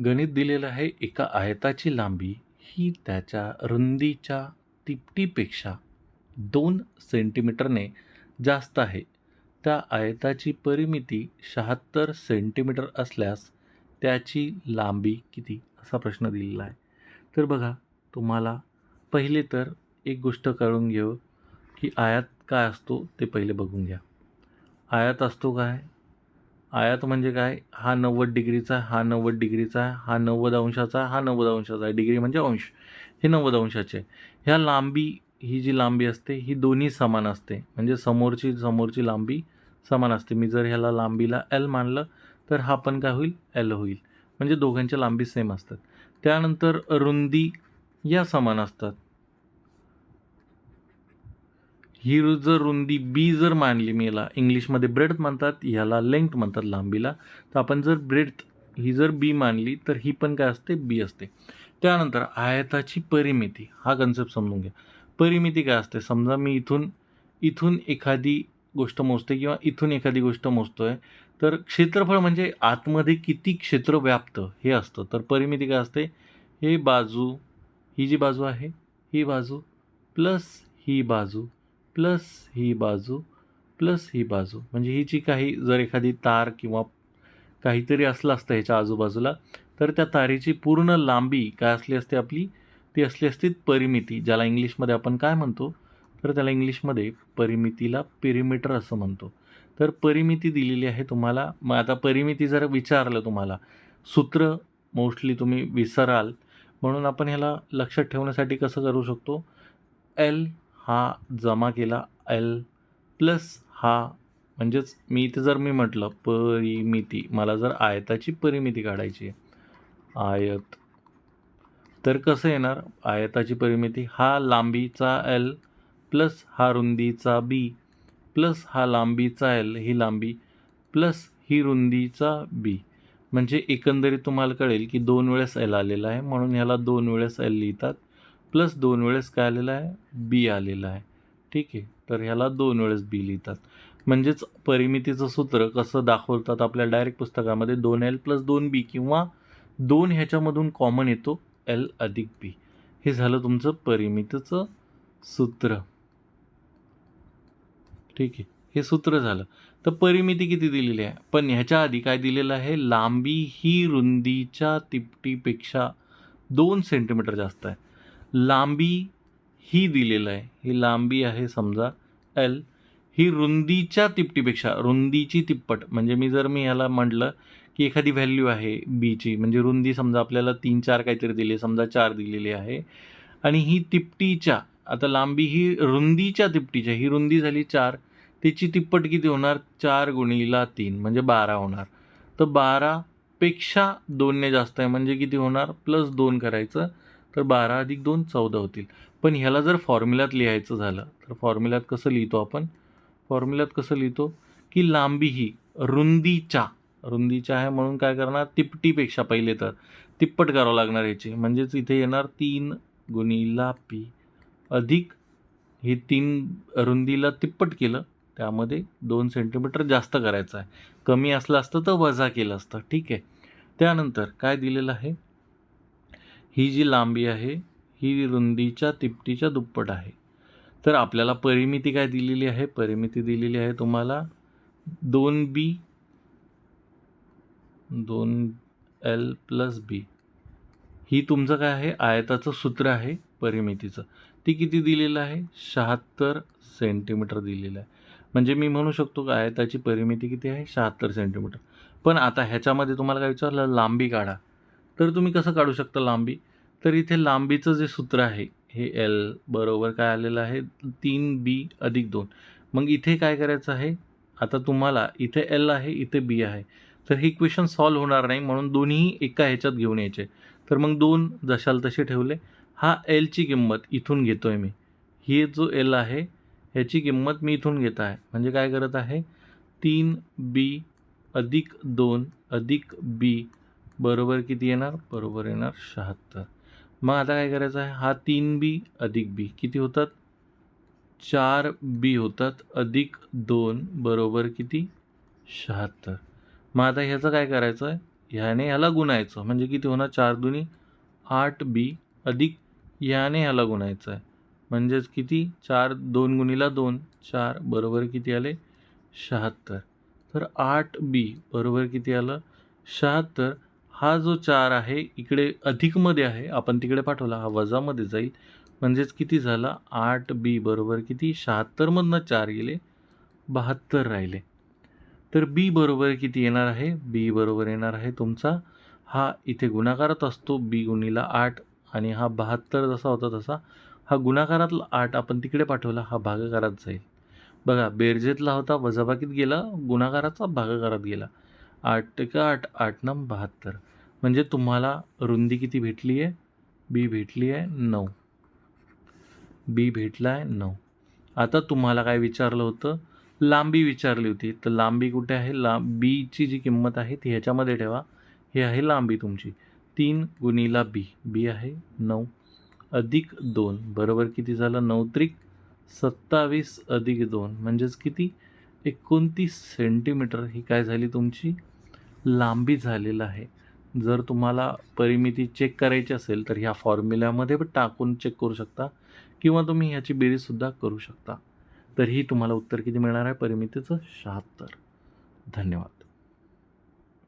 गणित दिलेलं आहे एका आयताची लांबी ही त्याच्या रुंदीच्या तिपटीपेक्षा दोन सेंटीमीटरने जास्त आहे. त्या आयताची परिमिती शहात्तर सेंटीमीटर असल्यास त्याची लांबी किती? असा प्रश्न दिलेला आहे. तर बघा तुम्हाला पहिले तर एक गोष्ट कळून घेऊ की आयात काय असतो ते पहिले बघून घ्या. आयात असतो काय? आयात म्हणजे काय? हा नव्वद डिग्रीचा आहे हा नव्वद डिग्रीचा आहे हा नव्वद अंशाचा आहे हा नव्वद अंशाचा. आहे डिग्री म्हणजे अंश. हे नव्वद अंशाचे. आहे. ह्या लांबी ही जी लांबी असते ही दोन्ही समान असते. म्हणजे समोरची समोरची लांबी समान असते. मी जर ह्याला लांबीला एल मानलं तर हा पण काय होईल? एल होईल. म्हणजे दोघांच्या लांबी सेम असतात. त्यानंतर रुंदी या समान असतात. ही रु- जर रुंदी बी जर मानली मी याला इंग्लिशमध्ये ब्रेड म्हणतात ह्याला लेंथ म्हणतात लांबीला. तर आपण जर ब्रेड ही जर बी मानली तर ही पण काय असते? बी असते. त्यानंतर आयताची परिमिती हा कन्सेप्ट समजून घ्या. परिमिती काय असते? समजा मी इथून इथून एखादी गोष्ट मोजते किंवा इथून एखादी गोष्ट मोजतो आहे तर क्षेत्रफळ म्हणजे आतमध्ये किती क्षेत्र व्याप्त हे असतं. तर परिमिती काय असते? हे बाजू ही जी बाजू आहे ही बाजू प्लस ही बाजू. प्लस ही बाजू प्लस ही बाजू. म्हणजे ही जी काही जर एखादी तार किंवा काहीतरी असलं असतं ह्याच्या आजूबाजूला तर त्या तारेची पूर्ण लांबी काय असली असते आपली? ती असली असते परिमिती ज्याला इंग्लिशमध्ये आपण काय म्हणतो? तर त्याला इंग्लिशमध्ये परिमितीला पेरिमीटर असं म्हणतो. तर परिमिती दिलेली आहे तुम्हाला. मग आता परिमिती जर विचारलं तुम्हाला सूत्र मोस्टली तुम्ही विसराल. म्हणून आपण ह्याला लक्षात ठेवण्यासाठी कसं करू शकतो? एल हा जमा केला एल प्लस हा. म्हणजेच मी इथे जर मी म्हटलं परिमिती मला जर आयताची परिमिती काढायची आहे आयत तर कसं येणार? आयताची परिमिती हा लांबीचा एल प्लस हा रुंदीचा बी प्लस हा लांबीचा एल ही लांबी प्लस ही रुंदीचा बी. म्हणजे एकंदरीत तुम्हाला कळेल की दोन वेळेस एल आलेला आहे म्हणून ह्याला दोन वेळेस एल लिहितात. प्लस दोन वेळेस काय आलेलं आहे? बी आलेलं आहे. ठीक आहे. तर ह्याला दोन वेळेस बी लिहितात. म्हणजेच परिमितीचं सूत्र कसं दाखवतात आपल्या डायरेक्ट पुस्तकामध्ये? दोन एल प्लस दोन बी किंवा दोन ह्याच्यामधून कॉमन येतो एल अधिक बी हे झालं तुमचं परिमितीचं सूत्र. ठीक आहे. हे सूत्र झालं. तर परिमिती किती दिलेली आहे? पण ह्याच्या आधी काय दिलेलं आहे? लांबी ही रुंदीच्या तिपटीपेक्षा दोन सेंटीमीटर जास्त आहे. लांबी ही दिलेलं आहे. ही लांबी आहे समजा एल ही रुंदीच्या तिपटीपेक्षा रुंदीची तिप्पट म्हणजे मी जर मी ह्याला म्हटलं की एखादी व्हॅल्यू आहे बीची म्हणजे रुंदी समजा आपल्याला तीन चार काहीतरी दिली समजा चार दिलेली आहे आणि ही तिपटीच्या आता लांबी ही रुंदीच्या तिपटीच्या ही रुंदी झाली चार तिची तिप्पट किती होणार? चार गुणीला तीन म्हणजे बारा होणार. तर बारापेक्षा दोनने जास्त आहे म्हणजे किती होणार? प्लस दोन करायचं. तर बारा अधिक दोन चौदा होतील. पण ह्याला जर फॉर्म्युल्यात लिहायचं झालं तर फॉर्म्युल्यात कसं लिहितो आपण? फॉर्म्युल्यात कसं लिहितो? की लांबी ही रुंदीच्या रुंदीच्या आहे म्हणून काय करणार? तिपटीपेक्षा पहिले तर. तिप्पट करावं लागणार याची. म्हणजेच इथे येणार तीन गुणीला पी अधिक हे तीन रुंदीला तिप्पट केलं त्यामध्ये दोन सेंटीमीटर जास्त करायचं आहे. कमी असलं असतं तर वजा केलं असतं. ठीक आहे. त्यानंतर काय दिलेलं आहे? ही जी लांबी आहे ही रुंदीच्या तिपटीच्या दुप्पट आहे. तर आपल्याला परिमिती काय दिलेली आहे? परिमिती दिलेली आहे तुम्हाला दोन बी दोन एल प्लस बी ही तुमचं काय आहे? आयताचं सूत्र आहे परिमितीचं. ती किती दिलेलं आहे? शहात्तर सेंटीमीटर दिलेलं आहे. म्हणजे मी म्हणू शकतो का आयताची परिमिती किती आहे? शहात्तर सेंटीमीटर पण आता ह्याच्यामध्ये तुम्हाला काय विचारलं? लांबी काढा. तर तुम्ही कसं काढू शकता लांबी? तर इथे लांबीचं जे सूत्र आहे हे एल बरोबर काय आलेलं आहे? तीन बी अधिक दोन. मग इथे काय करायचं आहे? आता तुम्हाला इथे एल आहे इथे बी आहे. तर हे इक्वेशन सॉल्व्ह होणार नाही म्हणून दोन्ही एका ह्याच्यात घेऊन यायचे. तर मग दोन जशाल तसे ठेवले. हा एलची किंमत इथून घेतो आहे मी. ही जो एल आहे ह्याची किंमत मी इथून घेत आहे. म्हणजे काय करत आहे? तीन बी अधिक दोन अधिक बी बरोबर किती येणार? बरोबर येणार शहात्तर. मग आता काय करायचं आहे? हा तीन बी अधिक बी. किती होतात? चार बी होतात. अधिक दोन बरोबर किती? शहात्तर. मग आता ह्याचं काय करायचं आहे? ह्याने ह्याला गुणायचं. म्हणजे किती होणार? चार दुनी आठ बी अधिक ह्याने ह्याला गुणायचं आहे. म्हणजेच किती? चार दोन गुणीला दोन. चार बरोबर किती आले? शहात्तर. तर आठ बी बरोबर किती आलं? शहात्तर. हा जो चार आहे इकडे अधिकमध्ये आहे. आपण तिकडे पाठवला हा वजामध्ये जाईल. म्हणजेच किती झाला? आठ बी बरोबर किती? शहात्तरमधनं चार गेले बहात्तर राहिले. तर बी बरोबर किती येणार आहे? बी बरोबर येणार आहे तुमचा. हा इथे गुणाकारात असतो बी गुणीला आठ आणि हा बहात्तर जसा होता तसा. हा गुणाकारातला आठ आपण तिकडे पाठवला हा भागाकारात जाईल. बघा बेरजेतला होता वजाबाकीत गेला गुणाकाराचा भागाकारात गेला. आठ टक्का आठ आठ नम बहात्तर. म्हणजे तुम्हाला रुंदी किती भेटली आहे? बी भेटली आहे नऊ. बी भेटला आहे नऊ. आता तुम्हाला काय विचारलं होतं? लांबी विचारली होती. तर लांबी कुठे आहे? ला बीची जी किंमत आहे ती ह्याच्यामध्ये ठेवा. हे आहे लांबी तुमची. तीन गुणीला बी. बी आहे नऊ अधिक दोन. बरोबर किती झालं? नऊ त्रिक सत्तावीस अधिक दोन. म्हणजेच किती? एकोणतीस सेंटीमीटर ही काय झाली तुमची? लांबी झालेलं आहे. जर तुम्हाला परिमिती चेक करायची असेल तर ह्या फॉर्म्युल्यामध्ये पण टाकून चेक करू शकता किंवा तुम्ही ह्याची बेरीजसुद्धा करू शकता. तर ही तुम्हाला उत्तर किती मिळणार आहे? परिमितीचं शहात्तर. धन्यवाद.